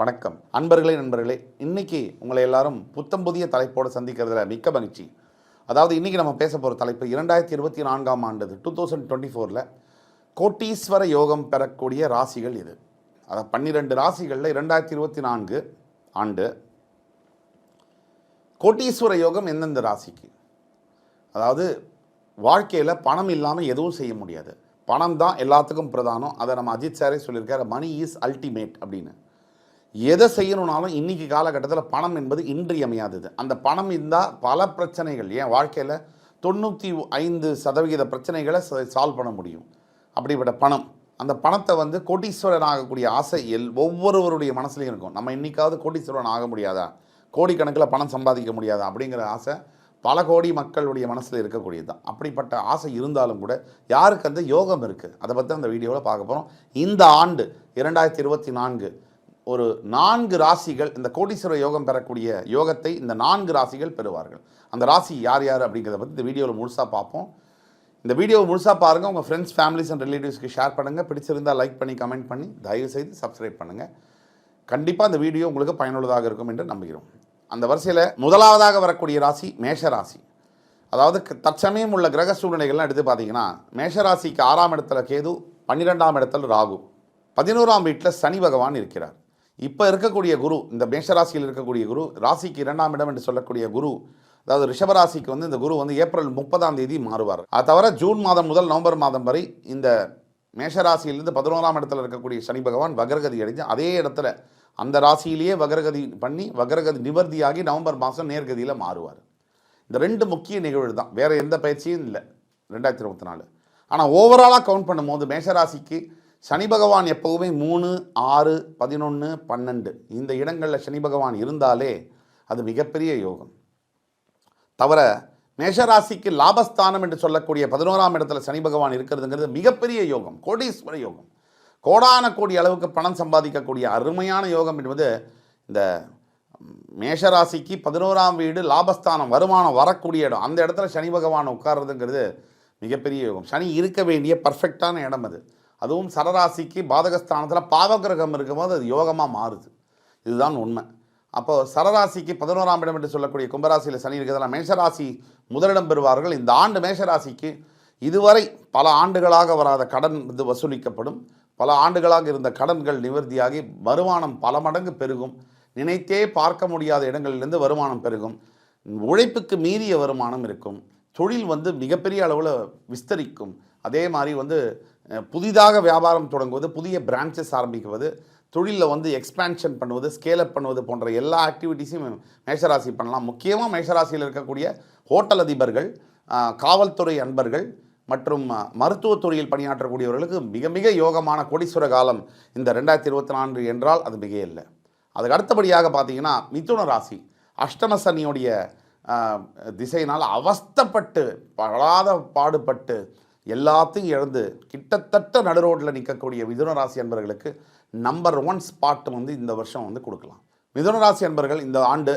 வணக்கம். அன்பர்களே நண்பர்களே இன்னைக்கு உங்களை எல்லாரும் புத்தம் புதிய தலைப்போடு சந்திக்கிறதுல மிக்க மகிழ்ச்சி. அதாவது இன்றைக்கி நம்ம பேச போகிற தலைப்பு இரண்டாயிரத்தி இருபத்தி நான்காம் ஆண்டு டூ தௌசண்ட் டுவெண்ட்டி ஃபோரில் கோட்டீஸ்வர யோகம் பெறக்கூடிய ராசிகள் இது. அதாவது பன்னிரெண்டு ராசிகளில் இரண்டாயிரத்தி இருபத்தி நான்கு ஆண்டு கோட்டீஸ்வர யோகம் எந்தெந்த ராசிக்கு? அதாவது வாழ்க்கையில் பணம் இல்லாமல் எதுவும் செய்ய முடியாது. பணம் தான் எல்லாத்துக்கும் பிரதானம். அதை நம்ம அஜித் சாரே சொல்லியிருக்காரு மணி இஸ் அல்டிமேட் அப்படின்னு. எதை செய்யணும்னாலும் இன்றைக்கி காலகட்டத்தில் பணம் என்பது இன்றியமையாதது. அந்த பணம் இருந்தால் பல பிரச்சனைகள் ஏன் வாழ்க்கையில் தொண்ணூற்றி ஐந்து சதவிகித பிரச்சனைகளை சால்வ் பண்ண முடியும். அப்படிப்பட்ட பணம். அந்த பணத்தை வந்து கோட்டீஸ்வரன் ஆகக்கூடிய ஆசை எல் ஒவ்வொருவருடைய மனசுலையும் இருக்கும். நம்ம இன்றைக்காவது கோட்டீஸ்வரன் ஆக முடியாதா? கோடிக்கணக்கில் பணம் சம்பாதிக்க முடியாதா? அப்படிங்கிற ஆசை பல கோடி மக்களுடைய மனசில் இருக்கக்கூடியது தான். அப்படிப்பட்ட ஆசை இருந்தாலும் கூட யாருக்கு அந்த யோகம் இருக்குது அதை பற்றி அந்த வீடியோவில் பார்க்க போகிறோம் இந்த ஆண்டு இரண்டாயிரத்தி இருபத்தி நான்கு ஒரு நான்கு ராசிகள் இந்த கோடீஸ்வர யோகம் பெறக்கூடிய யோகத்தை இந்த நான்கு ராசிகள் பெறுவார்கள். அந்த ராசி யார் யார் அப்படிங்கிறத பற்றி இந்த வீடியோவில் முழுசாக பார்ப்போம். இந்த வீடியோவை முழுசாக பாருங்கள் உங்கள் ஃப்ரெண்ட்ஸ் ஃபேமிலிஸ் அண்ட் ரிலேட்டிவ்ஸ்க்கு ஷேர் பண்ணுங்கள் பிடிச்சிருந்தால் லைக் பண்ணி கமெண்ட் பண்ணி தயவு செய்து சப்ஸ்கிரைப் பண்ணுங்கள் கண்டிப்பாக இந்த வீடியோ உங்களுக்கு பயனுள்ளதாக இருக்கும் என்று நம்புகிறோம். அந்த வரிசையில் முதலாவதாக வரக்கூடிய ராசி மேஷ ராசி. அதாவது க- தற்சமயம் உள்ள கிரக சூழ்நிலைகள்லாம் எடுத்து பார்த்தீங்கன்னா மேஷராசிக்கு ஆறாம் இடத்துல கேது பன்னிரெண்டாம் இடத்துல ராகு. பதினோராம் வீட்டில் சனி பகவான் இருக்கிறார். இப்போ இருக்கக்கூடிய குரு இந்த மேஷராசியில் இருக்கக்கூடிய குரு ராசிக்கு இரண்டாம் இடம் என்று சொல்லக்கூடிய குரு அதாவது ரிஷபராசிக்கு வந்து இந்த குரு வந்து ஏப்ரல் முப்பதாம் தேதி மாறுவார். அது தவிர ஜூன் மாதம் முதல் நவம்பர் மாதம் வரை இந்த மேஷராசியிலிருந்து பதினோராம் இடத்துல இருக்கக்கூடிய சனி பகவான் வக்ரகதி அடைஞ்சு அதே இடத்துல அந்த ராசியிலேயே வக்ரகதி பண்ணி வக்ரகதி நிவர்த்தியாகி நவம்பர் மாதம் நேர்கதியில் மாறுவார். இந்த ரெண்டு முக்கிய நிகழ்வு தான். வேறு எந்த பயிற்சியும் இல்லை. ரெண்டாயிரத்தி இருபத்தி நாலு. ஆனால் ஓவராலாக கவுண்ட் பண்ணும்போது மேஷராசிக்கு சனி பகவான் எப்போவுமே மூணு ஆறு பதினொன்று பன்னெண்டு. இந்த இடங்களில் சனி பகவான் இருந்தாலே அது மிகப்பெரிய யோகம். தவிர மேஷராசிக்கு லாபஸ்தானம் என்று சொல்லக்கூடிய பதினோராம் இடத்துல சனி பகவான் இருக்கிறதுங்கிறது மிகப்பெரிய யோகம் கோடீஸ்வர யோகம். கோடான கோடி அளவுக்கு பணம் சம்பாதிக்கக்கூடிய அருமையான யோகம் என்பது இந்த மேஷராசிக்கு பதினோராம் வீடு லாபஸ்தானம் வருமானம் வரக்கூடிய இடம். அந்த இடத்துல சனி பகவான் உட்கார்றதுங்கிறது மிகப்பெரிய யோகம். சனி இருக்க வேண்டிய பர்ஃபெக்டான இடம் அது. அதுவும் சரராசிக்கு பாதகஸ்தானத்தில் பாவகிரகம் இருக்கும்போது அது யோகமாக மாறுது. இதுதான் உண்மை. அப்போ சரராசிக்கு பதினோராம் இடம் என்று சொல்லக்கூடிய கும்பராசியில் சனி இருக்கிறதுனால மேஷராசி முதலிடம் பெறுவார்கள். இந்த ஆண்டு மேஷராசிக்கு இதுவரை பல ஆண்டுகளாக வராத கடன் இது வசூலிக்கப்படும். பல ஆண்டுகளாக இருந்த கடன்கள் நிவர்த்தியாகி வருமானம் பல மடங்கு பெருகும். நினைத்தே பார்க்க முடியாத இடங்களிலிருந்து வருமானம் பெருகும். உழைப்புக்கு மீறிய வருமானம் இருக்கும். தொழில் வந்து மிகப்பெரிய அளவில் விஸ்தரிக்கும். அதே மாதிரி வந்து புதிதாக வியாபாரம் தொடங்குவது புதிய பிரான்ச்சஸ் ஆரம்பிக்குவது தொழிலில் வந்து எக்ஸ்பேன்ஷன் பண்ணுவது ஸ்கேலப் பண்ணுவது போன்ற எல்லா ஆக்டிவிட்டீஸையும் மேஷராசி பண்ணலாம். முக்கியமாக மேஷராசியில் இருக்கக்கூடிய ஹோட்டல் அதிபர்கள் காவல்துறை அன்பர்கள் மற்றும் மருத்துவத்துறையில் துறையில் பணியாற்றக்கூடியவர்களுக்கு மிக மிக யோகமான கோடீஸ்வர காலம் இந்த ரெண்டாயிரத்தி இருபத்தி நான்கு என்றால் அது மிக இல்லை அதுக்கு அடுத்தபடியாக பார்த்தீங்கன்னா மிதுன ராசி. அஷ்டம சனியுடைய திசையினால் அவஸ்தப்பட்டு படாத பாடுபட்டு எல்லாத்தையும் இழந்து கிட்டத்தட்ட நடுரோட்டில் நிற்கக்கூடிய மிதுன ராசி அன்பர்களுக்கு நம்பர் ஒன் ஸ்பாட் வந்து இந்த வருஷம் வந்து கொடுக்கலாம். மிதுன ராசி அன்பர்கள் இந்த ஆண்டு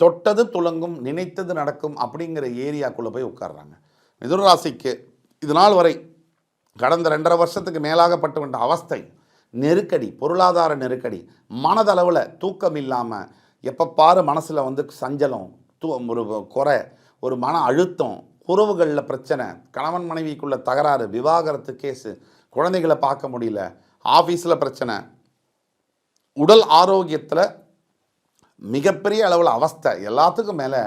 தொட்டது துலங்கும் நினைத்தது நடக்கும் அப்படிங்கிற ஏரியாக்குள்ளே போய் உட்கார்றாங்க. மிதுன ராசிக்கு இது நாள் வரை கடந்த ரெண்டரை வருஷத்துக்கு மேலாகப்பட்டு வந்த அவஸ்தை நெருக்கடி பொருளாதார நெருக்கடி மனதளவில் தூக்கம் இல்லாமல் எப்போ பாரு மனசில் வந்து சஞ்சலம் தூ ஒரு குறை ஒரு மன அழுத்தம் உறவுகளில் பிரச்சனை கணவன் மனைவிக்குள்ள தகராறு விவாகரத்து கேஸு குழந்தைகளை பார்க்க முடியல ஆஃபீஸில் பிரச்சனை. உடல் ஆரோக்கியத்தில் மிகப்பெரிய அளவில் அவஸ்தை எல்லாத்துக்கும் மேலே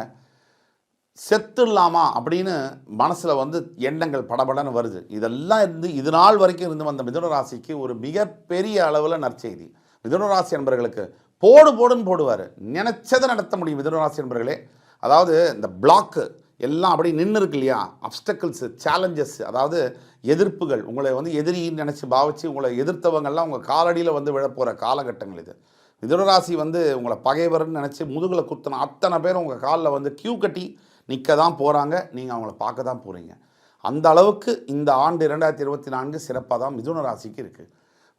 செத்துடலாமா அப்படின்னு மனசில் வந்து எண்ணங்கள் படபடன்னு வருது. இதெல்லாம் இருந்து இது நாள் வரைக்கும் இருந்து வந்த மிதுன ராசிக்கு ஒரு மிகப்பெரிய அளவில் நற்செய்தி. மிதுன ராசி என்பர்களுக்கு போடு போடுன்னு போடுவார். நினச்சதை நடத்த முடியும் மிதுன ராசி என்பர்களே. அதாவது இந்த பிளாக்கு எல்லாம் அப்படியே நின்று இருக்கு இல்லையா அப்டக்கிள்ஸு சேலஞ்சஸ் அதாவது எதிர்ப்புகள். உங்களை வந்து எதிரின்னு நினச்சி பாவிச்சு உங்களை எதிர்த்தவங்கள்லாம் உங்கள் காலடியில் வந்து விழப்போகிற காலகட்டங்கள் இது. மிதுனராசி வந்து உங்களை பகைவர்னு நினச்சி முதுகில் குத்தின அத்தனை பேர் உங்கள் காலில் வந்து கியூ கட்டி நிற்க தான் போகிறாங்க நீங்கள் அவங்கள பார்க்க தான் போகிறீங்க அந்த அளவுக்கு இந்த ஆண்டு இரண்டாயிரத்தி இருபத்தி நான்கு சிறப்பாக தான் மிதுன ராசிக்கு இருக்குது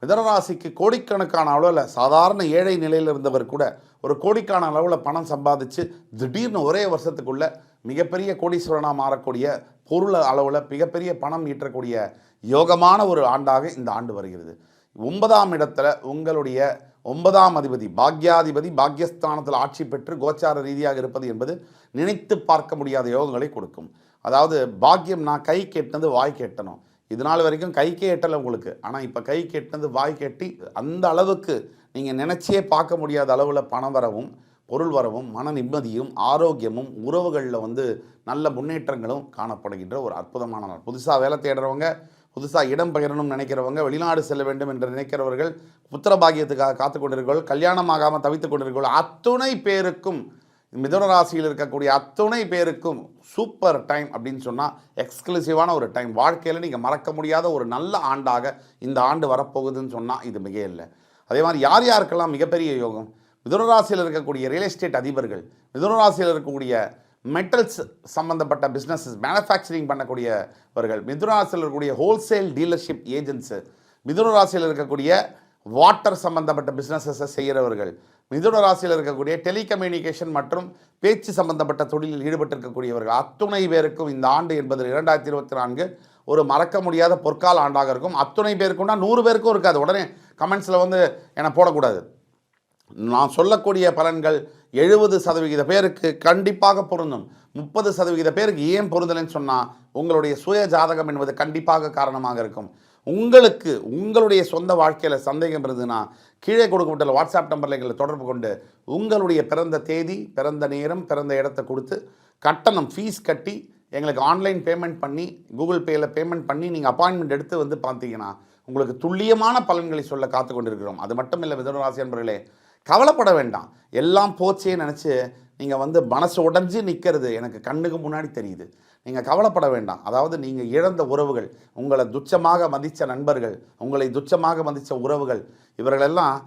மிதுன ராசிக்கு கோடிக்கணக்கான அளவில் சாதாரண ஏழை நிலையில் இருந்தவர் கூட ஒரு கோடிக்கான அளவில் பணம் சம்பாதிச்சு திடீர்னு ஒரே வருஷத்துக்குள்ளே மிகப்பெரிய கோடீஸ்வரனாக மாறக்கூடிய பொருள் அளவில் மிகப்பெரிய பணம் ஈட்டக்கூடிய யோகமான ஒரு ஆண்டாக இந்த ஆண்டு வருகிறது. ஒன்பதாம் இடத்துல உங்களுடைய ஒன்பதாம் அதிபதி பாக்யாதிபதி பாக்யஸ்தானத்தில் ஆட்சி பெற்று கோச்சார ரீதியாக இருப்பது என்பது நினைத்து பார்க்க முடியாத யோகங்களை கொடுக்கும். அதாவது பாக்கியம் நான் கை கெட்டினது வாய் கெட்டணும். இது நாள் வரைக்கும் கைக்கே எட்டலை உங்களுக்கு. ஆனால் இப்போ கை கெட்டினது வாய் கெட்டி அந்த அளவுக்கு நீங்கள் நினச்சியே பார்க்க முடியாத அளவில் பணம் வரவும் பொருள் வரவும் மன நிம்மதியும் ஆரோக்கியமும் உறவுகளில் வந்து நல்ல முன்னேற்றங்களும் காணப்படுகின்ற ஒரு அற்புதமான நாள். புதுசாக வேலை தேடுறவங்க புதுசாக இடம் பெயரணும்னு நினைக்கிறவங்க வெளிநாடு செல்ல வேண்டும் என்று நினைக்கிறவர்கள் புத்திர பாக்கியத்துக்காக காத்து கொண்டிருக்கோள் கல்யாணம் ஆகாமல் தவித்து கொண்டிருக்கோள் அத்துணை பேருக்கும் மிதுன ராசியில் இருக்கக்கூடிய அத்துணை பேருக்கும் சூப்பர் டைம் அப்படின்னு சொன்னால் எக்ஸ்க்ளூசிவான ஒரு டைம். வாழ்க்கையில் நீங்கள் மறக்க முடியாத ஒரு நல்ல ஆண்டாக இந்த ஆண்டு வரப்போகுதுன்னு சொன்னால் இது மிக இல்லை அதே மாதிரி யார் யாருக்கெல்லாம் மிகப்பெரிய யோகம்? மிதுனராசியில் இருக்கக்கூடிய ரியல் எஸ்டேட் அதிபர்கள் மிதுனராசியில் இருக்கக்கூடிய மெட்டல்ஸ் சம்பந்தப்பட்ட பிஸ்னஸஸ் மேனுஃபேக்சரிங் பண்ணக்கூடியவர்கள் மிதுனராசியில் இருக்கக்கூடிய ஹோல்சேல் டீலர்ஷிப் ஏஜென்ட்ஸு மிதுன ராசியில் இருக்கக்கூடிய வாட்டர் சம்பந்தப்பட்ட பிஸ்னஸஸை செய்கிறவர்கள் மிதுன ராசியில் இருக்கக்கூடிய டெலிகம்யூனிகேஷன் மற்றும் பேச்சு சம்பந்தப்பட்ட தொழிலில் ஈடுபட்டிருக்கக்கூடியவர்கள். அத்துணை பேருக்கும் இந்த ஆண்டு என்பது இரண்டாயிரத்தி இருபத்தி நான்கு ஒரு மறக்க முடியாத பொற்கால ஆண்டாக இருக்கும். அத்துணை பேருக்கும்னா நூறு பேருக்கும் இருக்காது. உடனே கமெண்ட்ஸில் வந்து என்னை போடக்கூடாது. நான் சொல்லக்கூடிய பலன்கள் எழுபது சதவிகித பேருக்கு கண்டிப்பாக பொருந்தும். முப்பது சதவிகித பேருக்கு ஏன் பொருந்தலைன்னு சொன்னால் உங்களுடைய சுய ஜாதகம் என்பது கண்டிப்பாக காரணமாக இருக்கும். உங்களுக்கு உங்களுடைய சொந்த வாழ்க்கையில் சந்தேகம் இருந்ததுன்னா கீழே கொடுக்கப்பட்ட வாட்ஸ்அப் நம்பரில் எங்களை தொடர்பு கொண்டு உங்களுடைய பிறந்த தேதி பிறந்த நேரம் பிறந்த இடத்த கொடுத்து கட்டணம் ஃபீஸ் கட்டி எங்களுக்கு ஆன்லைன் பேமெண்ட் பண்ணி கூகுள் பேயில் பேமெண்ட் பண்ணி நீங்கள் அப்பாயின்மெண்ட் எடுத்து வந்து பார்த்தீங்கன்னா உங்களுக்கு துல்லியமான பலன்களை சொல்ல காத்து கொண்டிருக்கிறோம். அது மட்டும் இல்லை மிதனராசி அன்பர்களே கவலைப்பட வேண்டாம். எல்லாம் போச்சே நினச்சி நீங்கள் வந்து மனசு உடைஞ்சு நிற்கிறது எனக்கு கண்ணுக்கு முன்னாடி தெரியுது. நீங்கள் கவலைப்பட வேண்டாம். அதாவது நீங்கள் இழந்த உறவுகள் உங்களை துச்சமாக மதித்த நண்பர்கள் உங்களை துச்சமாக மதித்த உறவுகள் இவர்களெல்லாம்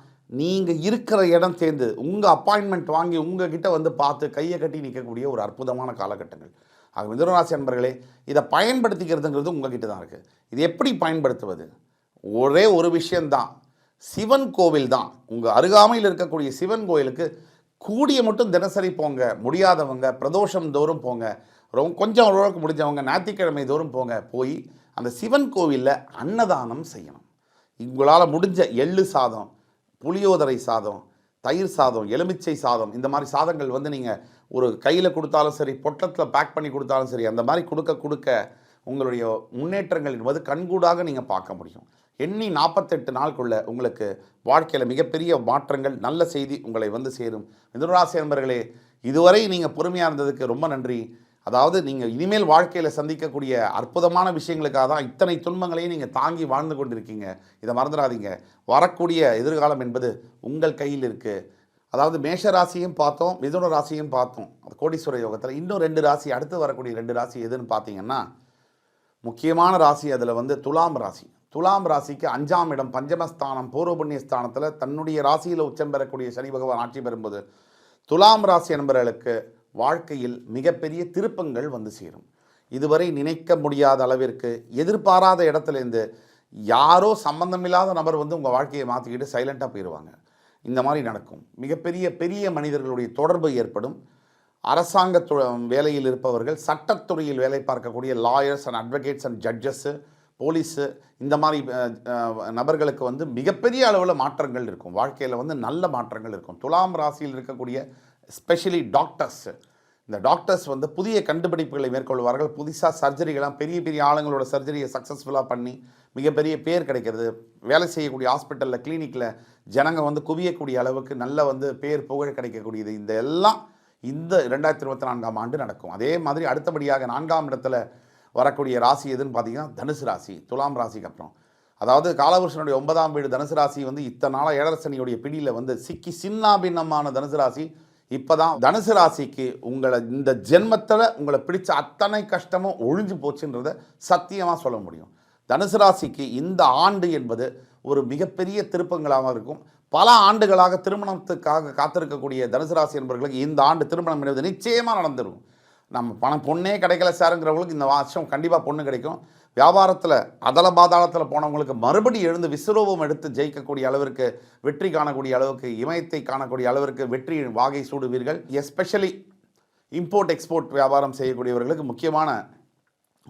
நீங்கள் இருக்கிற இடம் சேர்ந்து உங்கள் அப்பாயின்மெண்ட் வாங்கி உங்ககிட்ட வந்து பார்த்து கையை கட்டி நிற்கக்கூடிய ஒரு அற்புதமான காலகட்டங்கள். ஆக மிதுனராசி அன்பர்களே இதை பயன்படுத்திக்கிறதுங்கிறது உங்ககிட்ட தான் இருக்குது இது எப்படி பயன்படுத்துவது? ஒரே ஒரு விஷயந்தான் சிவன் கோவில் தான். உங்கள் அருகாமையில் இருக்கக்கூடிய சிவன் கோயிலுக்கு கூடிய மட்டும் தினசரி போங்க. முடியாதவங்க பிரதோஷம் தோறும் போங்க. ரொம்ப கொஞ்சம் ஓரளவுக்கு முடிஞ்சவங்க ஞாயிற்றுக்கிழமை தோறும் போங்க. போய் அந்த சிவன் கோவிலில் அன்னதானம் செய்யணும். உங்களால் முடிஞ்ச எள்ளு சாதம் புளியோதரை சாதம் தயிர் சாதம் எலுமிச்சை சாதம் இந்த மாதிரி சாதங்கள் வந்து நீங்கள் ஒரு கையில் கொடுத்தாலும் சரி பொட்டத்தில் பேக் பண்ணி கொடுத்தாலும் சரி அந்த மாதிரி கொடுக்க கொடுக்க உங்களுடைய முன்னேற்றங்கள் என்பது கண்கூடாக நீங்கள் பார்க்க முடியும். எண்ணி நாற்பத்தெட்டு நாளுக்குள்ள உங்களுக்கு வாழ்க்கையில் மிகப்பெரிய மாற்றங்கள் நல்ல செய்தி உங்களை வந்து சேரும். மிதுனராசி நண்பர்களே இதுவரை நீங்கள் பொறுமையாக இருந்ததுக்கு ரொம்ப நன்றி. அதாவது நீங்கள் இனிமேல் வாழ்க்கையில் சந்திக்கக்கூடிய அற்புதமான விஷயங்களுக்காக தான் இத்தனை துன்பங்களையும் நீங்கள் தாங்கி வாழ்ந்து கொண்டிருக்கீங்க. இதை மறந்துடாதீங்க. வரக்கூடிய எதிர்காலம் என்பது உங்கள் கையில் இருக்குது அதாவது மேஷ ராசியும் பார்த்தோம் மிதுன ராசியும் பார்த்தோம். அது கோடீஸ்வர யோகத்தில் இன்னும் ரெண்டு ராசி அடுத்து வரக்கூடிய ரெண்டு ராசி எதுன்னு பார்த்தீங்கன்னா முக்கியமான ராசி அதில் வந்து துலாம் ராசி. துலாம் ராசிக்கு அஞ்சாம் இடம் பஞ்சமஸ்தானம் பூர்வ புண்ணிய ஸ்தானத்தில் தன்னுடைய ராசியில் உச்சம் பெறக்கூடிய சனி பகவான் ஆட்சி பெறும்போது துலாம் ராசி என்பவர்களுக்கு வாழ்க்கையில் மிகப்பெரிய திருப்பங்கள் வந்து சேரும். இதுவரை நினைக்க முடியாத அளவிற்கு எதிர்பாராத இடத்துலேருந்து யாரோ சம்பந்தமில்லாத நபர் வந்து உங்கள் வாழ்க்கையை மாற்றிக்கிட்டு சைலண்ட்டாக போயிடுவாங்க இந்த மாதிரி நடக்கும். மிகப்பெரிய பெரிய மனிதர்களுடைய தொடர்பு ஏற்படும். அரசாங்க வேலையில் இருப்பவர்கள் சட்டத்துறையில் வேலை பார்க்கக்கூடிய lawyers and advocates and judges police இந்த மாதிரி நபர்களுக்கு வந்து மிகப்பெரிய அளவில் மாற்றங்கள் இருக்கும். வாழ்க்கையில் வந்து நல்ல மாற்றங்கள் இருக்கும். துலாம் ராசியில் இருக்கக்கூடிய ஸ்பெஷலி டாக்டர்ஸு இந்த டாக்டர்ஸ் வந்து புதிய கண்டுபிடிப்புகளை மேற்கொள்வார்கள். புதுசாக சர்ஜரிகளாம் பெரிய பெரிய ஆளுங்களோட சர்ஜரியை சக்ஸஸ்ஃபுல்லாக பண்ணி மிகப்பெரிய பேர் கிடைக்கிறது. வேலை செய்யக்கூடிய ஹாஸ்பிட்டலில் கிளினிக்கில் ஜனங்க வந்து குவியக்கூடிய அளவுக்கு நல்ல வந்து பேர் புகழ் கிடைக்கக்கூடியது. இந்த எல்லாம் இந்த ரெண்டாயிரத்தி இருபத்தி நான்காம் ஆண்டு நடக்கும். அதே மாதிரி அடுத்தபடியாக நான்காம் இடத்துல வரக்கூடிய ராசி எதுன்னு பார்த்தீங்கன்னா தனுசு ராசி துலாம் ராசிக்கு அப்புறம். அதாவது காலபுருஷனுடைய ஒன்பதாம் வீடு தனுசு ராசி வந்து இத்தனை நாளாக ஏழரசனியுடைய பிடியில் வந்து சிக்கி சின்னாபின்னமான தனுசு ராசி. இப்போ தான் தனுசு ராசிக்கு உங்களை இந்த ஜென்மத்தில் உங்களை பிடிச்ச அத்தனை கஷ்டமும் ஒழிஞ்சு போச்சுன்றத சத்தியமாக சொல்ல முடியும். தனுசு ராசிக்கு இந்த ஆண்டு என்பது ஒரு மிகப்பெரிய திருப்பங்களாக இருக்கும். பல ஆண்டுகளாக திருமணத்துக்காக காத்திருக்கக்கூடிய தனுசு ராசி என்பவர்களுக்கு இந்த ஆண்டு திருமணம் என்பது நிச்சயமாக நடந்துடும் நம்ம பணம் பொண்ணே கிடைக்கல சாருங்கிறவங்களுக்கு இந்த வருஷம் கண்டிப்பாக பொண்ணு கிடைக்கும். வியாபாரத்தில் அதல பாதாளத்தில் போனவங்களுக்கு மறுபடி எழுந்து விஸ்வரூபம் எடுத்து ஜெயிக்கக்கூடிய அளவிற்கு வெற்றி காணக்கூடிய அளவுக்கு இமயத்தை காணக்கூடிய அளவிற்கு வெற்றி வாகை சூடுவீர்கள். எஸ்பெஷலி இம்போர்ட் எக்ஸ்போர்ட் வியாபாரம் செய்யக்கூடியவர்களுக்கு முக்கியமான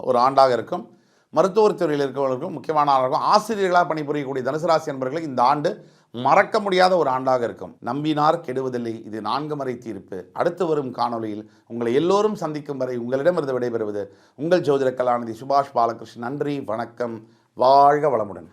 ஒரு ஆண்டாக இருக்கும். மருத்துவத் துறையில் இருக்கிறவர்களுக்கும் முக்கியமான ஆசிரியர்களாக பணிபுரியக்கூடிய தனுசு ராசி என்பவர்களுக்கு இந்த ஆண்டு மறக்க முடியாத ஒரு ஆண்டாக இருக்கும். நம்பினார் கெடுவதில்லை. இது நான்கு மறை தீர்ப்பு. அடுத்து வரும் காணொளியில் உங்களை எல்லோரும் சந்திக்கும் வரை உங்களிடமிருந்து விடைபெறுவது உங்கள் ஜோதிட கலாநிதி சுபாஷ் பாலகிருஷ்ணன். நன்றி வணக்கம். வாழ்க வளமுடன்.